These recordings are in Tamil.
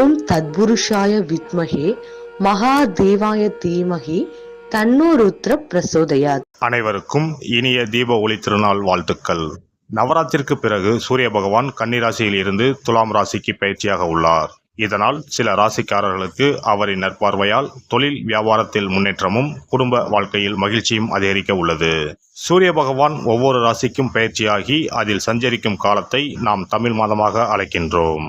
ஓம் தத்புருஷாய வித்மகே மகாதேவாய தீமகி தன்னோருத்ர பிரசோதயா அனைவருக்கும் இனிய தீப ஒளி திருநாள் வாழ்த்துக்கள். நவராத்திற்கு பிறகு சூரிய பகவான் கன்னிராசியில் இருந்து துலாம் ராசிக்கு பயிற்சியாக உள்ளார். இதனால் சில ராசிக்காரர்களுக்கு அவரின் நற்பார்வையால் தொழில் வியாபாரத்தில் முன்னேற்றமும் குடும்ப வாழ்க்கையில் மகிழ்ச்சியும் அதிகரிக்க உள்ளது. சூரிய பகவான் ஒவ்வொரு ராசிக்கும் பயிற்சியாகி அதில் சஞ்சரிக்கும் காலத்தை நாம் தமிழ் மாதமாக அழைக்கின்றோம்.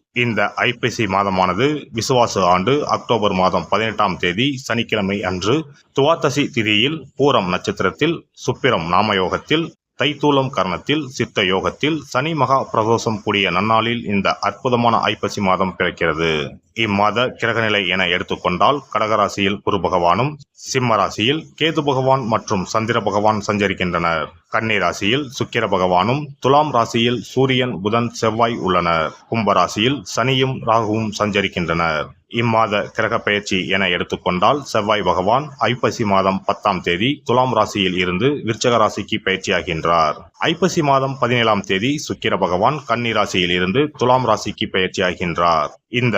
இந்த ஐப்பசி மாதமானது விசுவாச ஆண்டு அக்டோபர் மாதம் பதினெட்டாம் தேதி சனிக்கிழமை அன்று துவாதசி திதியில் பூரம் நட்சத்திரத்தில் சுப்பிரம் நாமயோகத்தில் தைத்தூலம் கரணத்தில் சித்த யோகத்தில் சனி மகா பிரதோஷம் கூடிய நன்னாளில் இந்த அற்புதமான ஐப்பசி மாதம் பிறக்கிறது. இம்மாத கிரகநிலை என எடுத்துக்கொண்டால் கடகராசியில் குரு பகவானும் சிம்ம ராசியில் கேது பகவான் மற்றும் சந்திர பகவான் சஞ்சரிக்கின்றனர். கன்னி ராசியில் சுக்கிர பகவானும் துலாம் ராசியில் சூரியன் புதன் செவ்வாய் உள்ளனர். கும்ப ராசியில் சனியும் ராகுவும் சஞ்சரிக்கின்றனர். இம்மாத கிரக பயிற்சி என எடுத்துக்கொண்டால் செவ்வாய் பகவான் ஐப்பசி மாதம் பத்தாம் தேதி துலாம் ராசியில் இருந்து விருச்சக ராசிக்கு பயிற்சியாகின்றார் ஐப்பசி மாதம் பதினேழாம் தேதி சுக்கிர பகவான் கன்னி ராசியில் இருந்து துலாம் ராசிக்கு பயிற்சியாகின்றார் இந்த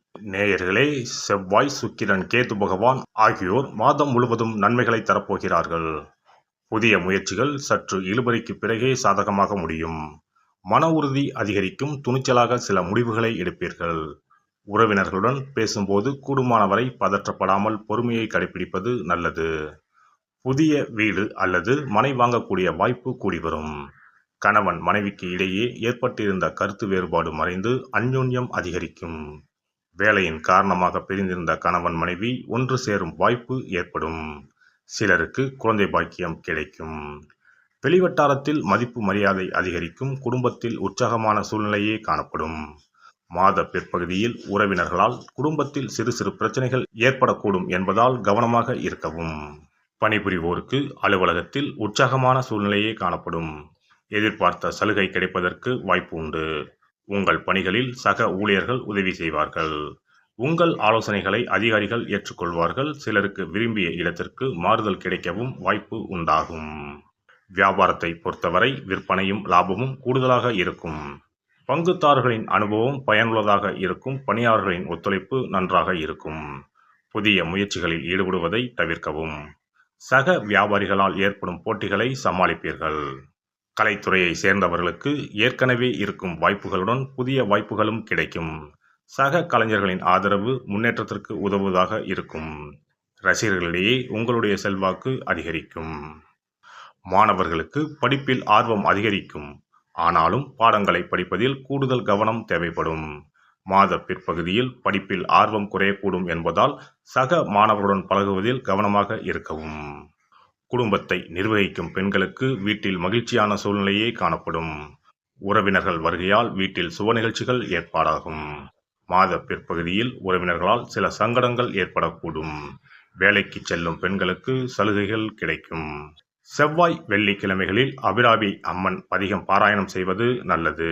நேயர்களே செவ்வாய் சுக்கிரன் கேது பகவான் ஆகியோர் மாதம் முழுவதும் நன்மைகளை தரப்போகிறார்கள். புதிய முயற்சிகள் சற்று இழுபறிக்கு பிறகே சாதகமாக முடியும். மன உறுதி அதிகரிக்கும் துணிச்சலாக சில முடிவுகளை எடுப்பீர்கள். உறவினர்களுடன் பேசும்போது கூடுமானவரை பதற்றப்படாமல் பொறுமையை கடைபிடிப்பது நல்லது. புதிய வீடு அல்லது மனை வாங்கக்கூடிய வாய்ப்பு கூடி வரும் கணவன் மனைவிக்கு இடையே ஏற்பட்டிருந்த கருத்து வேறுபாடு மறைந்து அந்யோன்யம் அதிகரிக்கும். வேலையின் காரணமாக பிரிந்திருந்த கணவன் மனைவி ஒன்று சேரும் வாய்ப்பு ஏற்படும். சிலருக்கு குழந்தை பாக்கியம் கிடைக்கும். வெளிவட்டாரத்தில் மதிப்பு மரியாதை அதிகரிக்கும். குடும்பத்தில் உற்சாகமான சூழ்நிலையே காணப்படும். மாத பிற்பகுதியில் உறவினர்களால் குடும்பத்தில் சிறு சிறு பிரச்சனைகள் ஏற்படக்கூடும் என்பதால் கவனமாக இருக்கவும். பணிபுரிவோருக்கு அலுவலகத்தில் உற்சாகமான சூழ்நிலையே காணப்படும். எதிர்பார்த்த சலுகை கிடைப்பதற்கு வாய்ப்பு உண்டு. உங்கள் பணிகளில் சக ஊழியர்கள் உதவி செய்வார்கள். உங்கள் ஆலோசனைகளை அதிகாரிகள் ஏற்றுக்கொள்வார்கள். சிலருக்கு விரும்பிய இடத்திற்கு மாறுதல் கிடைக்கவும் வாய்ப்பு உண்டாகும். வியாபாரத்தை பொறுத்தவரை விற்பனையும் லாபமும் கூடுதலாக இருக்கும். பங்குதாரர்களின் அனுபவம் பயனுள்ளதாக இருக்கும். பணியாளர்களின் ஒத்துழைப்பு நன்றாக இருக்கும். புதிய முயற்சிகளில் ஈடுபடுவதை தவிர்க்கவும். சக வியாபாரிகளால் ஏற்படும் போட்டிகளை சமாளிப்பீர்கள். கலைத்துறையை சேர்ந்தவர்களுக்கு ஏற்கனவே இருக்கும் வாய்ப்புகளுடன் புதிய வாய்ப்புகளும் கிடைக்கும். சக கலைஞர்களின் ஆதரவு முன்னேற்றத்திற்கு உதவுவதாக இருக்கும். ரசிகர்களிடையே உங்களுடைய செல்வாக்கு அதிகரிக்கும். மாணவர்களுக்கு படிப்பில் ஆர்வம் அதிகரிக்கும். ஆனாலும் பாடங்களை படிப்பதில் கூடுதல் கவனம் தேவைப்படும். மாத பிற்பகுதியில் படிப்பில் ஆர்வம் குறையக்கூடும் என்பதால் சக மாணவருடன் பழகுவதில் கவனமாக இருக்கவும். குடும்பத்தை நிர்வகிக்கும் பெண்களுக்கு வீட்டில் மகிழ்ச்சியான சூழ்நிலையே காணப்படும். உறவினர்கள் வருகையால் வீட்டில் சுப நிகழ்ச்சிகள் ஏற்பாடாகும். மாத பிற்பகுதியில் உறவினர்களால் சில சங்கடங்கள் ஏற்படக்கூடும். வேலைக்கு செல்லும் பெண்களுக்கு சலுகைகள் கிடைக்கும். செவ்வாய் வெள்ளிக்கிழமைகளில் அபிராபி அம்மன் அதிகம் பாராயணம் செய்வது நல்லது.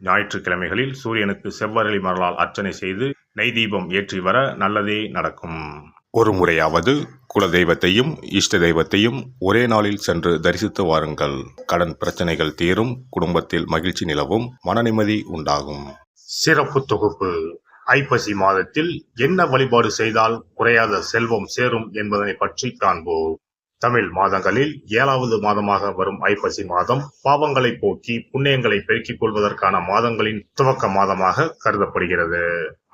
ஞாயிற்றுக்கிழமைகளில் சூரியனுக்கு செவ்வரளி மரலால் அர்ச்சனை செய்து நெய் தீபம் ஏற்றி வர நல்லதே நடக்கும். ஒரு முறையாவது குல தெய்வத்தையும் இஷ்ட தெய்வத்தையும் ஒரே நாளில் சென்று தரிசித்து வாருங்கள். கடன் பிரச்சனைகள் தீரும் குடும்பத்தில் மகிழ்ச்சி நிலவும் மனநிம்மதி உண்டாகும். சிறப்பு தொகுப்பு. ஐப்பசி மாதத்தில் என்ன வழிபாடு செய்தால் குறையாத செல்வம் சேரும் என்பதனை பற்றி காண்போம். தமிழ் மாதங்களில் ஏழாவது மாதமாக வரும் ஐப்பசி மாதம் பாவங்களை போக்கி புண்ணியங்களை பெருக்கிக் கொள்வதற்கான மாதங்களின் துவக்க மாதமாக கருதப்படுகிறது.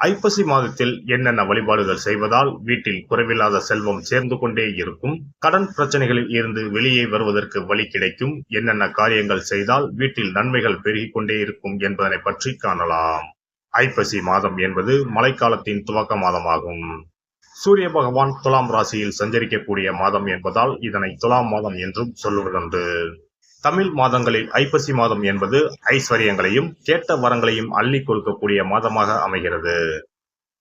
ஐப்பசி மாதத்தில் என்னென்ன வழிபாடுகள் செய்வதால் வீட்டில் குறைவில்லாத செல்வம் சேர்ந்து கொண்டே இருக்கும் கடன் பிரச்சனைகளில் இருந்து வெளியே வருவதற்கு வழி கிடைக்கும் என்னென்ன காரியங்கள் செய்தால் வீட்டில் நன்மைகள் பெருகிக் கொண்டே இருக்கும் என்பதனை பற்றி காணலாம். ஐப்பசி மாதம் என்பது மழைக்காலத்தின் துவக்க மாதமாகும். சூரிய பகவான் துலாம் ராசியில் சஞ்சரிக்கக்கூடிய மாதம் என்பதால் இதனை துலாம் மாதம் என்றும் சொல்லுவதுண்டு தமிழ் மாதங்களில் ஐப்பசி மாதம் என்பது ஐஸ்வர்யங்களையும் கேட்ட வரங்களையும் அள்ளி கொடுக்கக்கூடிய மாதமாக அமைகிறது.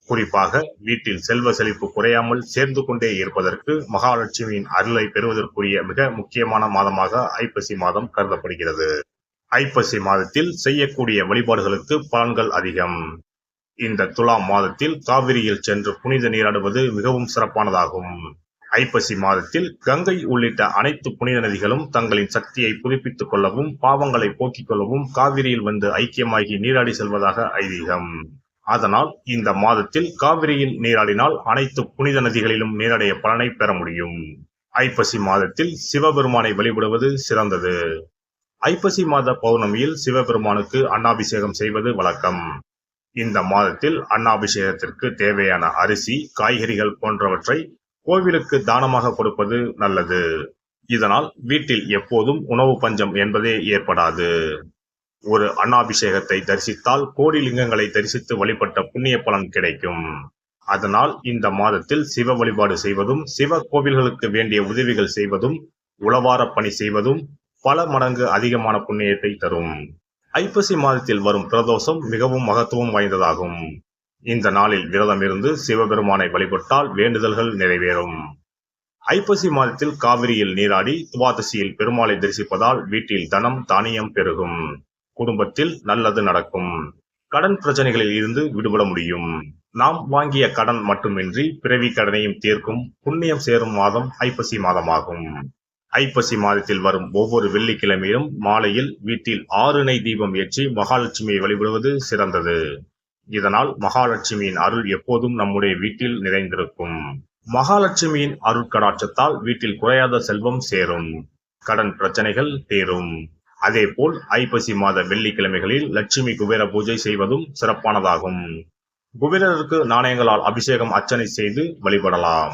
குறிப்பாக வீட்டில் செல்வ செழிப்பு குறையாமல் சேர்ந்து கொண்டே இருப்பதற்கு மகாலட்சுமியின் அருளை பெறுவதற்குரிய மிக முக்கியமான மாதமாக ஐப்பசி மாதம் கருதப்படுகிறது. ஐப்பசி மாதத்தில் செய்யக்கூடிய வழிபாடுகளுக்கு பலன்கள் அதிகம். இந்த துலாம் மாதத்தில் காவிரியில் சென்று புனித நீராடுவது மிகவும் சிறப்பானதாகும். ஐப்பசி மாதத்தில் கங்கை உள்ளிட்ட அனைத்து புனித நதிகளும் தங்களின் சக்தியை புதுப்பித்துக் கொள்ளவும் பாவங்களை போக்கிக் கொள்ளவும் காவிரியில் வந்து ஐக்கியமாகி நீராடி செல்வதாக ஐதீகம். அதனால் இந்த மாதத்தில் காவிரியில் நீராடினால் அனைத்து புனித நதிகளிலும் நீராடைய பலனை பெற முடியும். ஐப்பசி மாதத்தில் சிவபெருமானை வழிபடுவது சிறந்தது. ஐப்பசி மாத பௌர்ணமியில் சிவபெருமானுக்கு அன்னாபிஷேகம் செய்வது வழக்கம். இந்த மாதத்தில் அன்னாபிஷேகத்திற்கு தேவையான அரிசி காய்கறிகள் போன்றவற்றை கோவிலுக்கு தானமாக கொடுப்பது நல்லது. இதனால் வீட்டில் எப்போதும் உணவு பஞ்சம் என்பதே ஏற்படாது. ஒரு அன்னாபிஷேகத்தை தரிசித்தால் கோடி லிங்கங்களை தரிசித்து வழிபட்ட புண்ணிய பலன் கிடைக்கும். அதனால் இந்த மாதத்தில் சிவ வழிபாடு செய்வதும் சிவ கோவில்களுக்கு வேண்டிய உதவிகள் செய்வதும் உளவார பணி செய்வதும் பல மடங்கு அதிகமான புண்ணியத்தை தரும். ஐப்பசி மாதத்தில் வரும் பிரதோஷம் மிகவும் மகத்துவம் வாய்ந்ததாகும். இந்த நாளில் விரதம் இருந்து சிவபெருமானை வழிபட்டால் வேண்டுதல்கள் நிறைவேறும். ஐப்பசி மாதத்தில் காவிரியில் நீராடி துவாதசியில் பெருமாளை தரிசிப்பதால் வீட்டில் தனம் தானியம் பெருகும். குடும்பத்தில் நல்லது நடக்கும். கடன் பிரச்சனைகளில் இருந்து விடுபட முடியும். நாம் வாங்கிய கடன் மட்டுமின்றி பிறவி கடனையும் தீர்க்கும் புண்ணியம் சேரும் மாதம் ஐப்பசி மாதமாகும். ஐப்பசி மாதத்தில் வரும் ஒவ்வொரு வெள்ளிக்கிழமையும் மாலையில் வீட்டில் ஆறுணை தீபம் ஏற்றி மகாலட்சுமியை வழிபடுவது சிறந்தது. இதனால் மகாலட்சுமியின் அருள் எப்போதும் நம்முடைய வீட்டில் நிறைந்திருக்கும். மகாலட்சுமியின் அருட்கடாட்சத்தால் வீட்டில் குறையாத செல்வம் சேரும். கடன் பிரச்சனைகள் தீரும். அதேபோல் ஐப்பசி மாத வெள்ளிக்கிழமைகளில் லட்சுமி குபேர பூஜை செய்வதும் சிறப்பானதாகும். குபேரருக்கு நாணயங்களால் அபிஷேகம் அர்ச்சனை செய்து வழிபடலாம்.